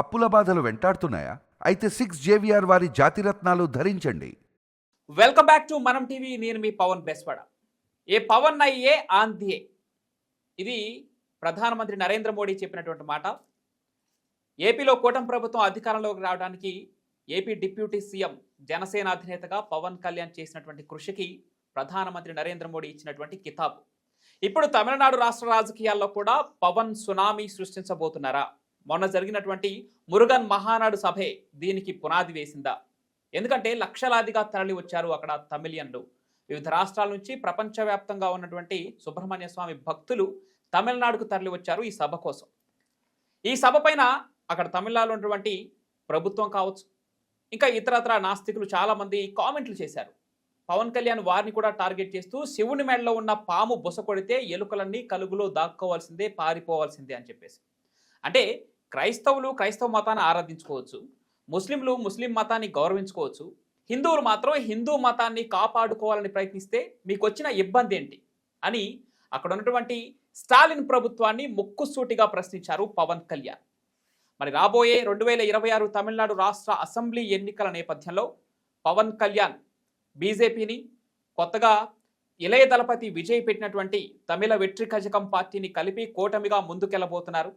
అప్పుల బాధలు వెంటాడుతున్నాయా? అయితే సిక్స్ జేవిఆర్ వారి జాతిరత్నాలు ధరించండి. వెల్కమ్ బ్యాక్ టు మనం టీవీ నేను మీ పవన్ బెస్వాడ. ఏ పవన్ అయ్యే ఆంధ్యే. ఇది ప్రధానమంత్రి నరేంద్ర మోడీ చెప్పినటువంటి మాట. ఏపీలో కూటమి ప్రభుత్వం అధికారంలోకి రావడానికి ఏపీ డిప్యూటీ సీఎం జనసేన అధినేతగా పవన్ కళ్యాణ్ చేసినటువంటి కృషికి ప్రధానమంత్రి నరేంద్ర మోడీ ఇచ్చినటువంటి కితాబు. ఇప్పుడు తమిళనాడు రాష్ట్ర రాజకీయాల్లో కూడా పవన్ సునామీ సృష్టించబోతున్నారా? మొన్న జరిగినటువంటి మురుగన్ మహానాడు సభే దీనికి పునాది వేసిందా? ఎందుకంటే లక్షలాదిగా తరలి వచ్చారు అక్కడ తమిళియన్లు. వివిధ రాష్ట్రాల నుంచి ప్రపంచవ్యాప్తంగా ఉన్నటువంటి సుబ్రహ్మణ్య స్వామి భక్తులు తమిళనాడుకు తరలి వచ్చారు ఈ సభ కోసం. ఈ సభ పైన అక్కడ తమిళనాడులో ఉన్నటువంటి ప్రభుత్వం కావచ్చు ఇంకా ఇతరత్ర నాస్తికులు చాలామంది కామెంట్లు చేశారు. పవన్ కళ్యాణ్ వారిని కూడా టార్గెట్ చేస్తూ శివుని మెడలో ఉన్న పాము బుస కొడితే ఎలుకలన్నీ కలుగులో దాక్కోవాల్సిందే పారిపోవాల్సిందే అని చెప్పేసి. అంటే క్రైస్తవులు క్రైస్తవ మతాన్ని ఆరాధించుకోవచ్చు. ముస్లింలు ముస్లిం మతాన్ని గౌరవించుకోవచ్చు. హిందువులు మాత్రం హిందూ మతాన్ని కాపాడుకోవాలని ప్రయత్నిస్తే మీకు వచ్చిన ఇబ్బంది ఏంటి? అని అక్కడ ఉన్నటువంటి స్టాలిన్ ప్రభుత్వాన్ని ముక్కుసూటిగా ప్రశ్నించారు పవన్ కళ్యాణ్. మరి రాబోయే రెండు వేల ఇరవై ఆరు తమిళనాడు రాష్ట్ర అసెంబ్లీ ఎన్నికల నేపథ్యంలో పవన్ కళ్యాణ్ బీజేపీని కొత్తగా ఇళయ దళపతి విజయ్ పెట్టినటువంటి తమిళ వెట్రికజకం పార్టీని కలిపి కూటమిగా ముందుకెళ్ళబోతున్నారు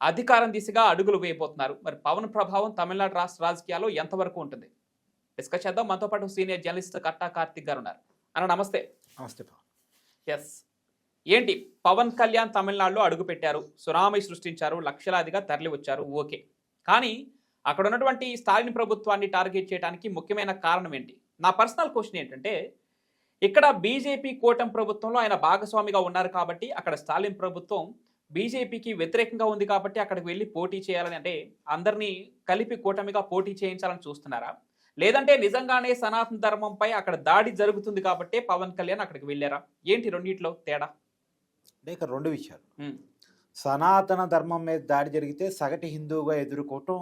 అధికారం దిశగా అడుగులు వేయబోతున్నారు. మరి పవన్ ప్రభావం తమిళనాడు రాష్ట్ర రాజకీయాల్లో ఎంతవరకు ఉంటుంది? డిస్కస్ చేద్దాం. మనతో పాటు సీనియర్ జర్నలిస్ట్ కట్టా కార్తిక్ గారు ఉన్నారు. అన్న నమస్తే. నమస్తే ఎస్ ఏంటి? పవన్ కళ్యాణ్ తమిళనాడులో అడుగు పెట్టారు సునామీ సృష్టించారు. లక్షలాదిగా తరలి వచ్చారు ఓకే. కానీ అక్కడ ఉన్నటువంటి స్టాలిన్ ప్రభుత్వాన్ని టార్గెట్ చేయడానికి ముఖ్యమైన కారణం ఏంటి? నా పర్సనల్ క్వశ్చన్ ఏంటంటే ఇక్కడ బీజేపీ కూటమి ప్రభుత్వంలో ఆయన భాగస్వామిగా ఉన్నారు కాబట్టి అక్కడ స్టాలిన్ ప్రభుత్వం బీజేపీకి వ్యతిరేకంగా ఉంది కాబట్టి అక్కడికి వెళ్ళి పోటీ చేయాలని అంటే అందరినీ కలిపి కూటమిగా పోటీ చేయించాలని చూస్తున్నారా? లేదంటే నిజంగానే సనాతన ధర్మంపై అక్కడ దాడి జరుగుతుంది కాబట్టి పవన్ కళ్యాణ్ అక్కడికి వెళ్ళారా? ఏంటి రెండిట్లో తేడా? అంటే ఇక్కడ రెండు విషయాలు. సనాతన ధర్మం మీద దాడి జరిగితే సగటు హిందువుగా ఎదుర్కోవటం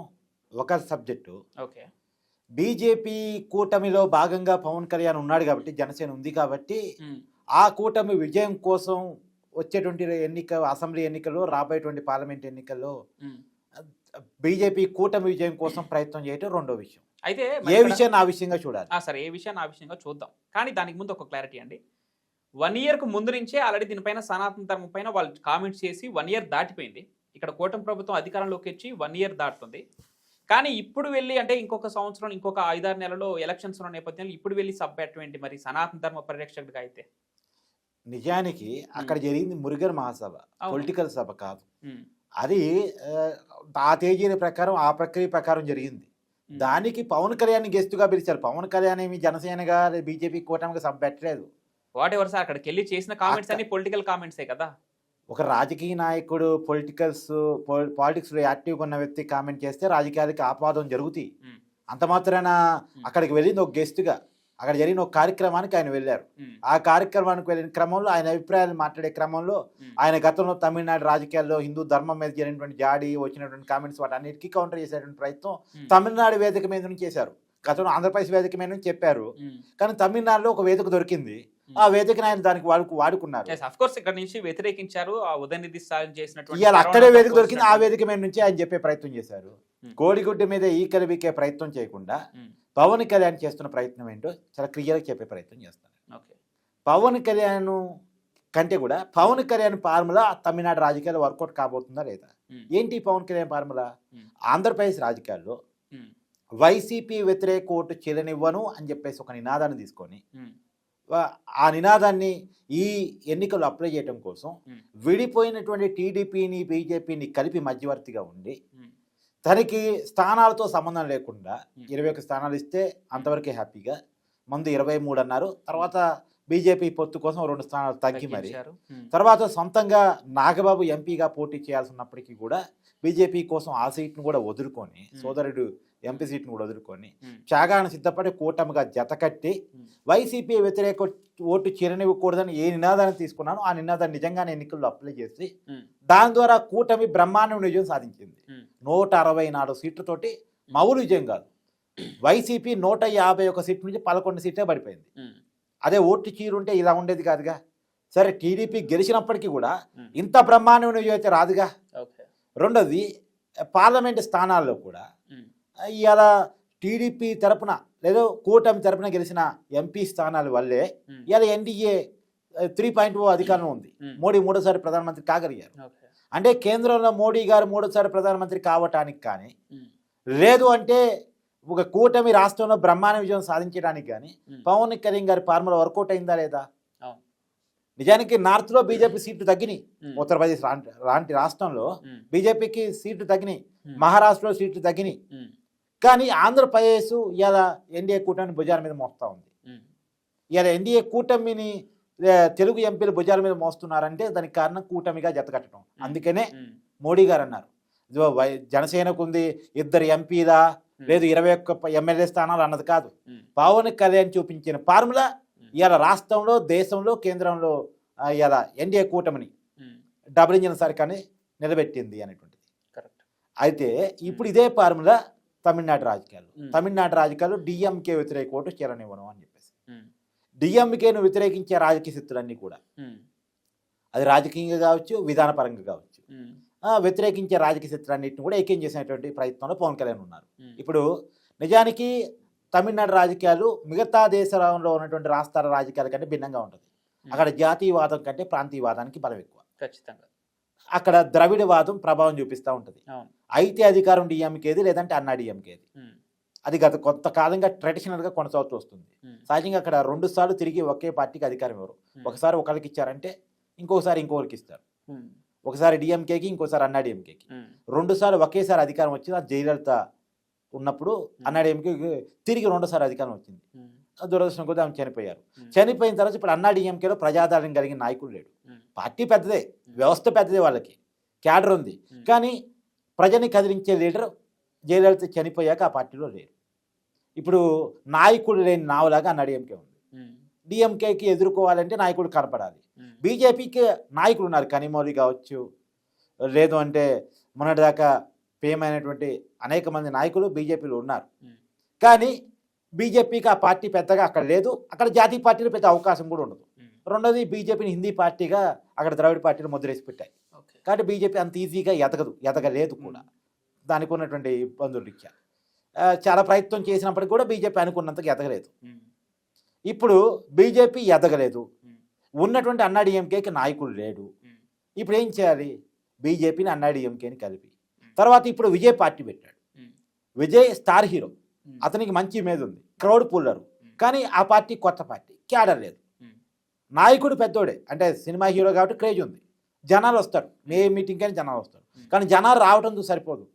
ఒక సబ్జెక్టు. ఓకే. బీజేపీ కూటమిలో భాగంగా పవన్ కళ్యాణ్ ఉన్నాడు కాబట్టి జనసేన ఉంది కాబట్టి ఆ కూటమి విజయం కోసం వచ్చేటువంటి ఎన్నిక అసెంబ్లీ ఎన్నికల్లో రాబోయేటువంటి పార్లమెంట్ ఎన్నికల్లో. బీజేపీ కూటమి విజయం కోసం ప్రయత్నం చేయటం రెండో విషయం. అయితే ఏ విషయాన్ని ఆ విషయంగా చూడాలి? సరే ఏ విషయాన్ని ఆ విషయంగా చూద్దాం. కానీ దానికి ముందు ఒక క్లారిటీ అండి. వన్ ఇయర్కు ముందు నుంచే ఆల్రెడీ దీనిపైన సనాతన ధర్మం పైన వాళ్ళు కామెంట్స్ చేసి వన్ ఇయర్ దాటిపోయింది. ఇక్కడ కూటమి ప్రభుత్వం అధికారంలోకి వచ్చి వన్ ఇయర్ దాటుతుంది. కానీ ఇప్పుడు వెళ్ళి అంటే ఇంకొక సంవత్సరం ఇంకొక ఐదారు నెలలో ఎలక్షన్స్ ఉన్న నేపథ్యంలో ఇప్పుడు వెళ్ళి సబ్ పెట్టడం ఏంటి మరి సనాతన ధర్మ పరిరక్షకుడిగా అయితే? నిజానికి అక్కడ జరిగింది మురుగన్ మహాసభ. పొలిటికల్ సభ కాదు. అది ఆ, తేదీల ప్రకారం ఆ ప్రక్రియ ప్రకారం జరిగింది. దానికి పవన్ కళ్యాణ్ గెస్ట్గా పిలిచారు. పవన్ కళ్యాణ్ ఏమి జనసేనగా బీజేపీ కూటమిగా సభ పెట్టలేదు. వాట్ ఎవర్ సార్ అక్కడికి వెళ్ళి చేసిన కామెంట్స్ అన్ని పొలిటికల్ కామెంట్సే కదా? ఒక రాజకీయ నాయకుడు పొలిటికల్స్ పాలిటిక్స్లో యాక్టివ్గా ఉన్న వ్యక్తి కామెంట్ చేస్తే రాజకీయాలకి ఆపాదం జరుగుతాయి. అంత మాత్రాన అక్కడికి వెళ్ళింది ఒక గెస్ట్గా. అక్కడ జరిగిన ఒక కార్యక్రమానికి ఆయన వెళ్ళారు. ఆ కార్యక్రమానికి వెళ్ళిన క్రమంలో ఆయన అభిప్రాయాలు మాట్లాడే క్రమంలో. ఆయన గతంలో తమిళనాడు రాజకీయాల్లో హిందూ ధర్మం మీద జరిగినటువంటి జాడి వచ్చినటువంటి కామెంట్స్ వాటన్నిటికీ కౌంటర్ చేసేటువంటి ప్రయత్నం తమిళనాడు వేదిక మీద నుంచి చేశారు. గతంలో ఆంధ్రప్రదేశ్ వేదిక మీద నుంచి చెప్పారు. కానీ తమిళనాడులో ఒక వేదిక దొరికింది. ఆ వేదికను ఆయన దానికి వాడుకు వాడుకున్నారు. Yes, of course ఇక్కడ నుంచి వ్యతిరేకించారు. ఆ ఉదయనిధి స్టాలిన్ చేసినటువంటి ఇవాళ అక్కడే వేదిక దొరికింది. ఆ వేదిక మీద నుంచి ఆయన చెప్పే ప్రయత్నం చేశారు. కోడిగుడ్డు మీద ఈకలు బీకే ప్రయత్నం చేయకుండా పవన్ కళ్యాణ్ చేస్తున్న ప్రయత్నం ఏంటో చాలా క్లియర్గా చెప్పే ప్రయత్నం చేస్తారు ఓకే. పవన్ కళ్యాణ్ కంటే కూడా పవన్ కళ్యాణ్ ఫార్ములా తమిళనాడు రాజకీయాలు వర్కౌట్ కాబోతుందా లేదా? ఏంటి పవన్ కళ్యాణ్ ఫార్ములా. ఆంధ్రప్రదేశ్ రాజకీయాల్లో వైసీపీ వ్యతిరేక ఓటు చెల్లనివ్వను అని చెప్పేసి ఒక నినాదాన్ని తీసుకొని ఆ నినాదాన్ని ఈ ఎన్నికలు అప్లై చేయడం కోసం. విడిపోయినటువంటి టీడీపీని బీజేపీని కలిపి మధ్యవర్తిగా ఉండి తనకి స్థానాలతో సంబంధం లేకుండా. ఇరవై ఒక స్థానాలు ఇస్తే అంతవరకే హ్యాపీగా. ముందు ఇరవై మూడు అన్నారు. తర్వాత బీజేపీ పొత్తు కోసం రెండు స్థానాలు తగ్గి మరి. తర్వాత సొంతంగా నాగబాబు ఎంపీగా పోటీ చేయాల్సి ఉన్నప్పటికీ కూడా బీజేపీ కోసం ఆ సీట్ను కూడా వదులుకొని. సోదరుడు ఎంపీ సీట్ను కూడా వదులుకొని త్యాగాన్ని సిద్ధపడి కూటమిగా జతకట్టి వైసీపీ వ్యతిరేక ఓటు చిరనివ్వకూడదని ఏ నినాదాన్ని తీసుకున్నానో ఆ నినాదాన్ని నిజంగానే ఎన్నికల్లో అప్లై చేసి దాని ద్వారా కూటమి బ్రహ్మాండం విజయం సాధించింది. నూట అరవై నాలుగు సీట్లతోటి మౌలు విజయం కాదు. వైసీపీ నూట యాభై ఒక సీట్ నుంచి పదకొండు సీట్లే పడిపోయింది. అదే ఓటు చీరుంటే ఇలా ఉండేది కాదుగా. సరే టీడీపీ గెలిచినప్పటికీ కూడా. ఇంత బ్రహ్మాండం విజయం అయితే రాదుగా. రెండోది పార్లమెంట్ స్థానాల్లో కూడా ఇవాళ టీడీపీ తరపున లేదా కూటమి తరపున గెలిచిన ఎంపీ స్థానాల వల్లే ఉమ్, ఇవాళ ఎన్డీఏ త్రీ పాయింట్ ఓ అధికారం ఉంది. ఉమ్, మోడీ మూడోసారి ప్రధానమంత్రి కాగలిగారు. అంటే కేంద్రంలో మోడీ గారు మూడోసారి ప్రధానమంత్రి కావటానికి కానీ ఉమ్, లేదు అంటే ఒక కూటమి రాష్ట్రంలో బ్రహ్మాండ విజయం సాధించడానికి కానీ పవన్ కళ్యాణ్ గారి ఫార్ములా వర్కౌట్ అయిందా లేదా. నిజానికి నార్త్లో బీజేపీ సీట్లు తగ్గినాయి. ఉత్తరప్రదేశ్ లాంటి రాష్ట్రంలో బీజేపీకి సీట్లు తగ్గినాయి. మహారాష్ట్రలో సీట్లు తగ్గినాయి. కానీ ఆంధ్రప్రదేశ్ ఇవాళ ఎన్డీఏ కూటమి భుజాల మీద మోస్తా ఉంది. ఇవాళ ఎన్డీఏ కూటమిని తెలుగు ఎంపీలు భుజాల మీద మోస్తున్నారంటే దానికి కారణం కూటమిగా జతకట్టడం అందుకనే మోడీ గారు అన్నారు. జనసేనకు ఉంది ఇద్దరు ఎంపీలా లేదు ఇరవై ఒక్క ఎమ్మెల్యే స్థానాలు అన్నది కాదు. పవన్ కళ్యాణ్ చూపించిన ఫార్ములా ఇవాళ రాష్ట్రంలో దేశంలో కేంద్రంలో ఇవాళ ఎన్డీఏ కూటమిని డబుల్ ఇంజిన్ సర్కార్ని నిలబెట్టింది అనేటువంటిది. కరెక్ట్. అయితే ఇప్పుడు ఇదే ఫార్ములా తమిళనాడు రాజకీయాలు. తమిళనాడు రాజకీయాలు డిఎంకే వ్యతిరేక ఓటు చేరనివ్వను అని చెప్పేసి. డిఎంకేను వ్యతిరేకించే రాజకీయ శక్తులన్నీ కూడా అది రాజకీయంగా కావచ్చు విధానపరంగా కావచ్చు. వ్యతిరేకించే రాజకీయ శక్తులన్నింటిని కూడా ఏకం చేసినటువంటి ప్రయత్నంలో పవన్ కళ్యాణ్ ఉన్నారు. ఇప్పుడు నిజానికి తమిళనాడు రాజకీయాలు మిగతా దేశంలో ఉన్నటువంటి రాష్ట్రాల రాజకీయాల కంటే భిన్నంగా ఉంటుంది. అక్కడ జాతీయవాదం కంటే ప్రాంతీయవాదానికి బలం ఎక్కువ. ఖచ్చితంగా. అక్కడ ద్రవిడవాదం ప్రభావం చూపిస్తూ ఉంటుంది. అయితే అధికారం డిఎంకేది లేదంటే అన్నా డిఎంకేది. అది గత కొంతకాలంగా ట్రెడిషనల్గా కొనసాగుతూ వస్తుంది. సహజంగా అక్కడ రెండు సార్లు తిరిగి ఒకే పార్టీకి అధికారం ఇవ్వరు ఒకసారి ఒకరికి ఇచ్చారంటే ఇంకొకసారి ఇంకొకరికి ఇస్తారు. ఒకసారి డిఎంకేకి ఇంకోసారి అన్నా డిఎంకేకి. ఉమ్, రెండు సార్లు ఒకేసారి అధికారం వచ్చింది. జయలలిత ఉన్నప్పుడు అన్నా డిఎంకేకి తిరిగి రెండోసారి అధికారం వచ్చింది. దురదృష్టం కొద్దీ ఆమె చనిపోయారు. చనిపోయిన తర్వాత ఇప్పుడు అన్నా డిఎంకేలో ప్రజాదరణ కలిగిన నాయకుడు లేడు. పార్టీ పెద్దదే వ్యవస్థ పెద్దదే వాళ్ళకి క్యాడర్ ఉంది. కానీ ప్రజని కదిలించే లీడర్ జయలలిత చనిపోయాక ఆ పార్టీలో లేరు. ఇప్పుడు నాయకుడు లేని నావలాగా అన్న డిఎంకే ఉంది. డిఎంకేకి ఎదుర్కోవాలంటే నాయకుడు కనపడాలి. బీజేపీకి నాయకులు ఉన్నారు కనిమౌలి కావచ్చు లేదు అంటే మొన్నటిదాకా పేమైనటువంటి అనేక మంది నాయకులు బీజేపీలో ఉన్నారు. కానీ బీజేపీకి ఆ పార్టీ పెద్దగా అక్కడ లేదు. అక్కడ జాతీయ పార్టీలు పెద్ద అవకాశం కూడా ఉండదు. రెండోది బీజేపీని హిందీ పార్టీగా అక్కడ ద్రవిడ పార్టీలు ముద్రేసి పెట్టాయి ఓకే. కాబట్టి బీజేపీ అంత ఈజీగా ఎదగదు ఎదగలేదు కూడా. దానికి ఉన్నటువంటి ఇబ్బందులు రీత్యా. చాలా ప్రయత్నం చేసినప్పటికీ కూడా బీజేపీ అనుకున్నంతగా ఎదగలేదు. ఇప్పుడు బీజేపీ ఎదగలేదు. ఉన్నటువంటి అన్నాడీఎంకేకి నాయకుడు లేడు. ఇప్పుడు ఏం చేయాలి? బీజేపీని అన్నాడీఎంకేని కలిపి. తర్వాత ఇప్పుడు విజయ్ పార్టీ పెట్టాడు. Vijay star hero. అతనికి మంచి ఇమేజ్ ఉంది. Crowd puller. కానీ ఆ పార్టీ కొత్త పార్టీ. క్యాడర్ లేదు. నాయకుడు పెద్దోడే. అంటే సినిమా హీరో కాబట్టి క్రేజ్ ఉంది. జనాలు వస్తారు. ఏ మీటింగ్ కానీ జనాలు వస్తారు. కానీ జనాలు రావడంతో సరిపోదు.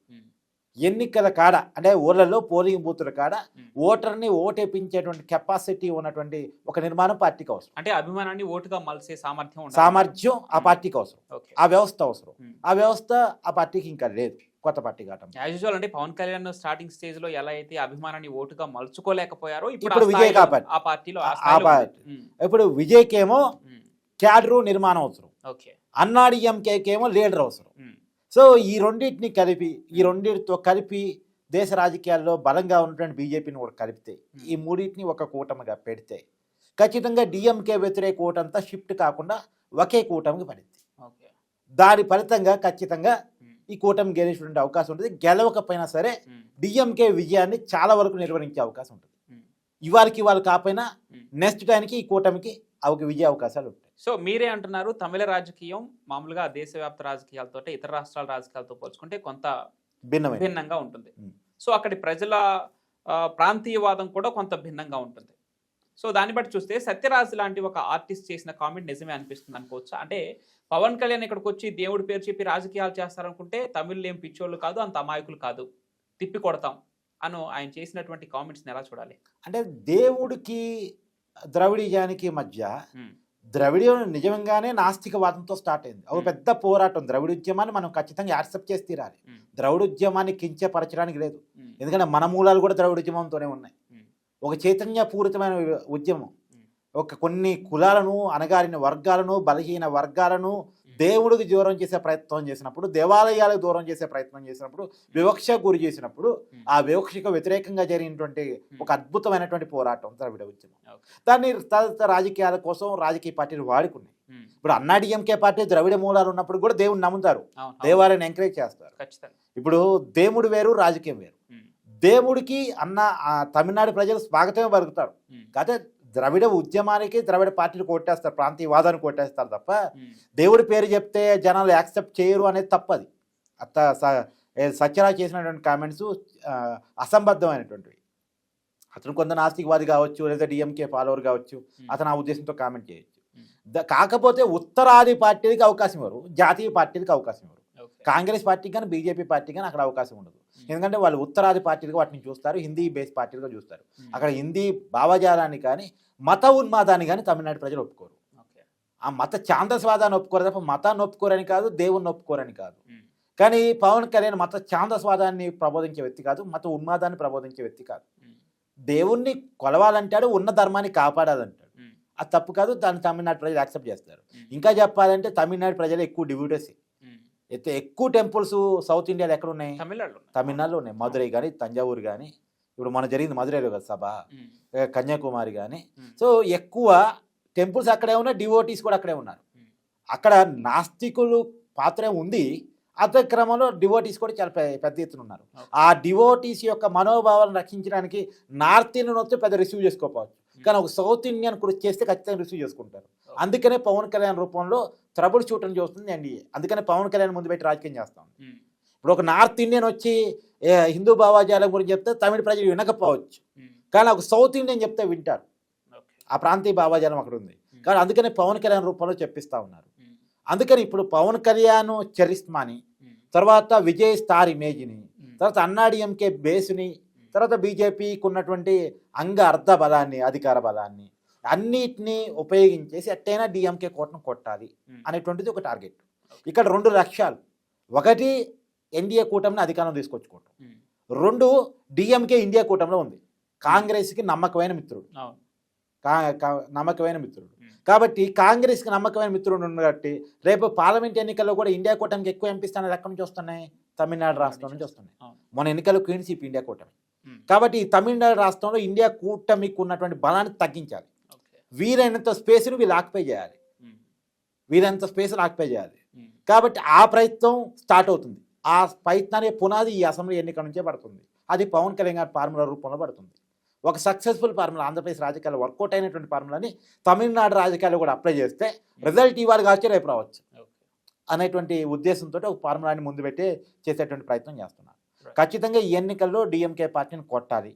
ఎన్నికల కాడ అంటే ఊర్లలో పోలింగ్ బూతుల కాడ. ఓటర్ని ఓటేపించేటువంటి కెపాసిటీ ఉన్నటువంటి ఒక నిర్మాణం పార్టీకి అవసరం. అంటే అభిమానాన్ని ఓటుగా మలిసే సామర్థ్యం. సామర్థ్యం ఆ. పార్టీకి అవసరం. ఆ వ్యవస్థ అవసరం. ఆ వ్యవస్థ ఆ పార్టీకి ఇంకా లేదు. కొత్త పార్టీ కావటం. యాజ్ యూజువల్ అంటే పవన్ కళ్యాణ్ స్టార్టింగ్ స్టేజ్లో ఎలా అయితే అభిమానాన్ని ఓటుగా మలుచుకోలేకపోయారో ఇప్పుడు విజయ్ కాపాడు. ఆ పార్టీలో ఆ పార్టీ. ఉమ్, ఇప్పుడు విజయ్కేమో ఉమ్, క్యాడరు నిర్మాణం అవసరం. ఓకే అన్నాడీఎంకేకేమో లీడర్ అవసరం. ఉమ్, సో ఈ రెండింటిని కలిపి ఈ రెండింటితో కలిపి దేశ రాజకీయాల్లో బలంగా ఉన్నటువంటి బీజేపీని కూడా కలిపితే ఈ మూడింటిని ఒక కూటమిగా పెడితే ఖచ్చితంగా డిఎంకే వ్యతిరేక ఓటంతా షిఫ్ట్ కాకుండా ఒకే కూటమికి పడింది. దాని ఫలితంగా ఖచ్చితంగా ఈ కూటమి గెలిచేటువంటి అవకాశం ఉంటుంది. గెలవకపోయినా సరే డిఎంకే విజయాన్ని చాలా వరకు నిర్వహించే అవకాశం ఉంటుంది. ఇవాళకి ఇవాళ కాకపోయినా. నెక్స్ట్ టైంకి ఈ కూటమికి అవకి విజయ అవకాశాలు ఉంటాయి. సో మీరే అంటున్నారు తమిళ రాజకీయం మామూలుగా దేశవ్యాప్త రాజకీయాలతో ఇతర రాష్ట్రాల రాజకీయాలతో పోల్చుకుంటే కొంత భిన్నమైన భిన్నంగా ఉంటుంది. సో అక్కడి ప్రజల ప్రాంతీయవాదం కూడా కొంత భిన్నంగా ఉంటుంది. సో దాన్ని బట్టి చూస్తే సత్యరాజ్ లాంటి ఒక ఆర్టిస్ట్ చేసిన కామెంట్ నిజమే అనిపిస్తుంది అనుకోవచ్చు? అంటే పవన్ కళ్యాణ్ ఇక్కడికి వచ్చి దేవుడి పేరు చెప్పి రాజకీయాలు చేస్తారనుకుంటే తమిళ్ ఏం పిచ్చోళ్ళు కాదు అంత అమాయకులు కాదు. తిప్పి కొడతాం అను ఆయన చేసినటువంటి కామెంట్స్ని ఎలా చూడాలి? అంటే దేవుడికి ద్రవిడియానికి మధ్య ద్రవిడియం నిజంగానే నాస్తికవాదంతో స్టార్ట్ అయింది. ఒక. పెద్ద పోరాటం. ద్రవిడోద్యమాన్ని మనం ఖచ్చితంగా యాక్సెప్ట్ చేసి తీరాలి. ద్రవిడోద్యమాన్ని కించపరచడానికి లేదు. ఎందుకంటే మన మూలాలు కూడా ద్రవిడోద్యమంతోనే ఉన్నాయి. ఒక చైతన్యపూరితమైన ఉద్యమం. ఒక కొన్ని కులాలను అణగారిన వర్గాలను బలహీన వర్గాలను దేవుడికి దూరం చేసే ప్రయత్నం చేసినప్పుడు దేవాలయాలకు దూరం చేసే ప్రయత్నం చేసినప్పుడు వివక్ష గురి చేసినప్పుడు ఆ వివక్షకు వ్యతిరేకంగా జరిగినటువంటి ఒక అద్భుతమైనటువంటి పోరాటం ద్రవిడ ఉద్యమం. దాన్ని తదితర రాజకీయాల కోసం రాజకీయ పార్టీలు వాడుకున్నాయి. ఇప్పుడు అన్నా డిఎంకే పార్టీ ద్రవిడ మూలాలు ఉన్నప్పుడు కూడా దేవుడిని నమ్ముతారు. దేవాలయాన్ని ఎంకరేజ్ చేస్తారు. ఇప్పుడు దేవుడు వేరు రాజకీయం వేరు. దేవుడికి అన్న ఆ తమిళనాడు ప్రజలు స్వాగతమే పలుకుతారు. కాకపోతే ద్రవిడ ఉద్యమానికి ద్రవిడ పార్టీలు కొట్టేస్తారు ప్రాంతీయవాదాన్ని కొట్టేస్తారు తప్ప దేవుడి పేరు చెప్తే జనాలు యాక్సెప్ట్ చేయరు అనేది తప్పది. అత్త సత్యరాజ్ చేసినటువంటి కామెంట్స్ అసంబద్ధమైనటువంటివి. అతను కొంత నాస్తికవాది కావచ్చు లేదా డిఎంకే ఫాలోవర్ కావచ్చు అతను ఆ ఉద్దేశంతో కామెంట్ చేయొచ్చు. కాకపోతే ఉత్తరాది పార్టీలకి అవకాశం ఇవ్వరు జాతీయ పార్టీలకు అవకాశం ఇవ్వరు. కాంగ్రెస్ పార్టీకి కానీ బీజేపీ పార్టీకి కానీ అక్కడ అవకాశం ఉండదు. ఉమ్, ఎందుకంటే వాళ్ళు ఉత్తరాది పార్టీలుగా వాటిని చూస్తారు హిందీ బేస్ పార్టీలుగా చూస్తారు. ఉమ్, అక్కడ హిందీ భావజాలాన్ని కానీ మత ఉన్మాదాన్ని కానీ తమిళనాడు ప్రజలు ఒప్పుకోరు. ఓకే. ఆ మత ఛాందస్వాదాన్ని ఒప్పుకోరు తప్ప మతాన్ని ఒప్పుకోరని కాదు దేవుణ్ణి ఒప్పుకోరని కాదు. ఉమ్, కానీ పవన్ కళ్యాణ్ మత ఛాందస్వాదాన్ని ప్రబోధించే వ్యక్తి కాదు మత ఉన్మాదాన్ని ప్రబోధించే వ్యక్తి కాదు. దేవుణ్ణి కొలవాలంటాడు ఉన్న ధర్మాన్ని కాపాడాలంటాడు. అది తప్పు కాదు దాన్ని తమిళనాడు ప్రజలు యాక్సెప్ట్ చేస్తారు. ఇంకా చెప్పాలంటే తమిళనాడు ప్రజలు ఎక్కువ డివ్యూటర్స్. అయితే ఎక్కువ టెంపుల్స్ సౌత్ ఇండియాలో ఎక్కడ ఉన్నాయి తమిళనాడులో ఉన్నాయి. తమిళనాడులో ఉన్నాయి మధురై కానీ తంజావూరు కానీ ఇప్పుడు మన జరిగింది మధురైలో కదా సభ. కన్యాకుమారి కానీ సో ఎక్కువ టెంపుల్స్ అక్కడే ఉన్నాయి డివోటీస్ కూడా అక్కడే ఉన్నారు. అక్కడ నాస్తికులు పాత్ర ఉంది. అదే క్రమంలో డివోటీస్ కూడా చాలా పెద్ద ఎత్తున ఉన్నారు. ఆ డివోటీస్ యొక్క మనోభావాలను రక్షించడానికి నార్త్ ఇండియన్ వస్తే పెద్ద రిసీవ్ చేసుకోకపోవచ్చు. కానీ ఒక సౌత్ ఇండియన్ కృషి చేస్తే ఖచ్చితంగా రిసీవ్ చేసుకుంటారు. అందుకనే పవన్ కళ్యాణ్ రూపంలో ట్రబుల్ షూటర్ని చూస్తుంది ఎన్డీఏ అందుకనే పవన్ కళ్యాణ్ ముందు పెట్టి రాజకీయం చేస్తాం ఉమ్, ఇప్పుడు ఒక నార్త్ ఇండియన్ వచ్చి హిందూ భావాజాలం గురించి చెప్తే తమిళ ప్రజలు వినకపోవచ్చు. ఉమ్, కానీ ఒక సౌత్ ఇండియన్ చెప్తే వింటారు. ఆ ప్రాంతీయ భావాజాలం అక్కడ ఉంది. ఉమ్, కానీ అందుకనే పవన్ కళ్యాణ్ రూపంలో చెప్పిస్తా ఉన్నారు. అందుకని ఇప్పుడు పవన్ కళ్యాణ్ చరిస్మాని తర్వాత విజయ్ స్టార్ ఇమేజ్ని తర్వాత అన్నాడీఎంకే బేస్ని తర్వాత బీజేపీకి ఉన్నటువంటి అంగ అర్ధ బలాన్ని అధికార బలాన్ని అన్నిటినీ ఉపయోగించేసి ఎట్టయినా డిఎంకే కోటను కొట్టాలి అనేటువంటిది ఒక టార్గెట్. ఇక్కడ రెండు లక్ష్యాలు. ఒకటి ఎన్డీఏ కూటమిని అధికారం తీసుకొచ్చుకోవటం. రెండు డిఎంకే ఇండియా కూటమిలో ఉంది. కాంగ్రెస్కి నమ్మకమైన మిత్రుడు. నమ్మకమైన మిత్రుడు. కాబట్టి కాంగ్రెస్కి నమ్మకమైన మిత్రుడు కాబట్టి రేపు పార్లమెంట్ ఎన్నికల్లో కూడా ఇండియా కూటమికి ఎక్కువ ఎంపిస్తానని ఎక్కడి నుంచి వస్తున్నాయి? తమిళనాడు రాష్ట్రం నుంచి వస్తున్నాయి. మన ఎన్నికలు క్లీన్షిప్ ఇండియా కూటమి. కాబట్టి ఈ తమిళనాడు రాష్ట్రంలో ఇండియా కూటమికి ఉన్నటువంటి బలాన్ని తగ్గించాలి. ఓకే. వీలైనంత స్పేస్ని వీళ్ళు ఆక్యుపై చేయాలి. ఉమ్, వీలైనంత స్పేస్ ఆక్యుపై చేయాలి. ఉమ్, కాబట్టి ఆ ప్రయత్నం స్టార్ట్ అవుతుంది. ఆ ప్రయత్నానికి పునాది ఈ అసెంబ్లీ ఎన్నికల నుంచే పడుతుంది. అది పవన్ కళ్యాణ్ గారి ఫార్ములా రూపంలో పడుతుంది. ఒక సక్సెస్ఫుల్ ఫార్ములా ఆంధ్రప్రదేశ్ రాజకీయాలు వర్కౌట్ అయినటువంటి ఫార్ములాని తమిళనాడు రాజకీయాలు కూడా అప్లై చేస్తే రిజల్ట్ ఇవాళ కావచ్చు రేపు రావచ్చు. అనేటువంటి ఉద్దేశంతో ఒక ఫార్ములాని ముందు పెట్టి చేసేటువంటి ప్రయత్నం చేస్తున్నారు. ఖచ్చితంగా ఈ ఎన్నికల్లో డిఎంకే పార్టీని కొట్టాలి.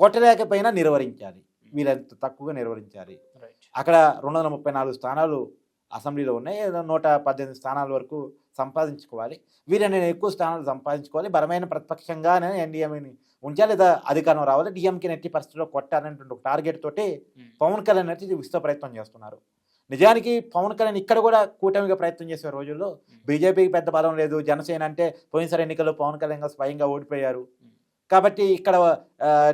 కొట్టలేకపోయినా నిర్వహించాలి వీళ్ళంత తక్కువగా నిర్వహించాలి. అక్కడ రెండు వందల ముప్పై నాలుగు స్థానాలు అసెంబ్లీలో ఉన్నాయి. నూట పద్దెనిమిది స్థానాల వరకు సంపాదించుకోవాలి. వీరని ఎక్కువ స్థానాలు సంపాదించుకోవాలి. బలమైన ప్రతిపక్షంగానే ఎన్డీఎంని ఉంచాలి లేదా అధికారం రావాలి. డిఎంకే నెట్టి పరిస్థితిలో కొట్టాలనేటువంటి ఒక టార్గెట్ తోటి పవన్ కళ్యాణ్ అయితే విస్తృత ప్రయత్నం చేస్తున్నారు. నిజానికి పవన్ కళ్యాణ్ ఇక్కడ కూడా కూటమిగా ప్రయత్నం చేసే రోజుల్లో బీజేపీకి పెద్ద బలం లేదు. జనసేన అంటే పోయినసారి ఎన్నికల్లో పవన్ కళ్యాణ్ స్వయంగా ఓడిపోయారు. కాబట్టి ఇక్కడ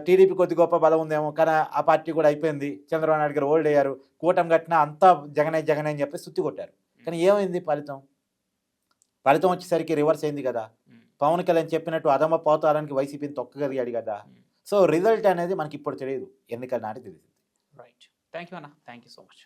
టీడీపీ కొద్ది గొప్ప బలం ఉందేమో కానీ ఆ పార్టీ కూడా అయిపోయింది. చంద్రబాబు నాయుడు గారు ఓల్డ్ అయ్యారు. కూటమి కట్టినా అంతా జగనే జగనే అని చెప్పి సుత్తి కొట్టారు. కానీ ఏమైంది ఫలితం? ఫలితం వచ్చేసరికి రివర్స్ అయింది కదా. పవన్ కళ్యాణ్ చెప్పినట్టు అదమ్మ పోతారానికి వైసీపీని తొక్కగలిగాడు కదా. సో రిజల్ట్ అనేది మనకి ఇప్పుడు తెలియదు. ఎన్నికల నాటి తెలిసింది. రైట్ థ్యాంక్ యూ అన్న. Thank you so much